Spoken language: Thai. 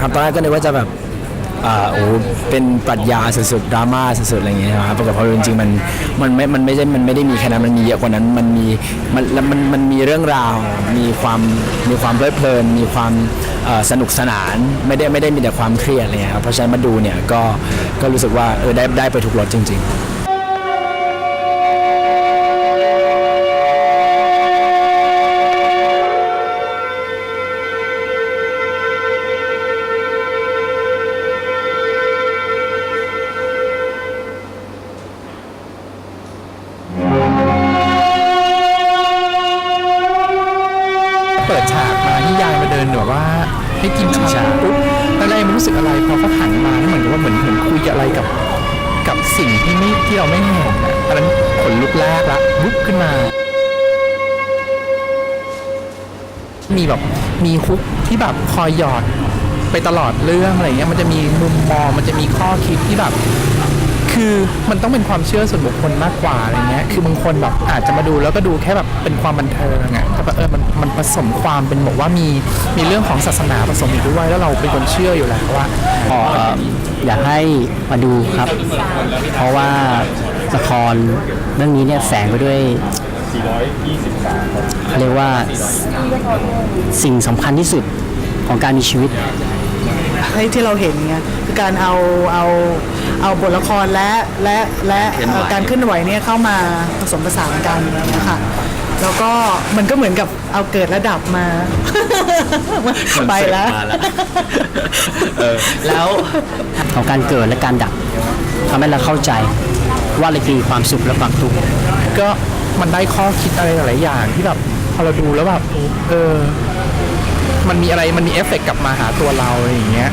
ครับตอนแรกก็นึกว่าจะแบบอ่าโอ้เป็นปรัชญาสุดๆดราม่าสุดๆอะไรอย่างเงี้ยครับปรากฏพอจริงๆมันมันไม่มันไม่ใช่มันไม่ได้มีแค่นั้นมันมีเยอะกว่านั้นมันมีมันแล้วมันมันมีเรื่องราว มีความมีความเพลิดเพลิน มีความเอ่อสนุกสนานไม่ได้ไม่ได้มีแต่ความเครียดอะไรเงี้ยครับเพราะฉะนั้นมาดูเนี่ยก็ก็รู้สึกว่าเออได้ได้ไปทุกรสจริง ๆ ที่ยายมาเดินแบบว่าให้กินชาปุ๊บแล้วอะไรมันรู้สึกอะไรพอเขาหันมาเหมือนกับว่าเหมือนเหมือนคุยอะไรกับ กับสิ่งที่ไม่ที่เราไม่เห็นอะอันนั้นขนลุกแรกละลุกขึ้นมา มีแบบมีฮุกที่แบบคอยหยอดไปตลอดเรื่องอะไรเงี้ยมันจะมีมุมมองมันจะมีข้อคิดที่แบบ คือมันต้องเป็นความเชื่อส่วนบุคคลมากกว่าอะไรเงี้ยคือบางคนแบบอาจจะมาดูแล้วก็ดูแค่แบบเป็นความบันเทิงอะแต่แบบเออมัน สมความเป็นบอกว่ามีมีเรื่องของศาสนาผสมอยู่ด้วยแล้วเราเป็นคนเชื่ออยู่แล้วว่าก็อยากให้มาดูครับ เพราะว่าละครเรื่องนี้เนี่ยแฝงไปด้วยเขาเรียกว่าสิ่งสำคัญที่สุดของการมีชีวิตให้ที่เราเห็นไงคือการเอาเอาเอาบทละครและและและเอ่อการเคลื่อนไหวเนี่ยเข้ามาผสมผสานกันนะคะ แล้วก็มันก็เหมือนกับเอาเกิดระดับมา ไปแล้ว แล้วของการเกิดและการดับทำให้เราเข้าใจว่าอะไรคือความสุขและความทุกข์ก็มันได้ข้อคิดอะไรหลายๆอย่างที่แบบพอเราดูแล้วแบบเออ มันมีอะไรมันมีเอฟเฟกต์กลับมาหาตัวเราอะไรอย่างเงี้ย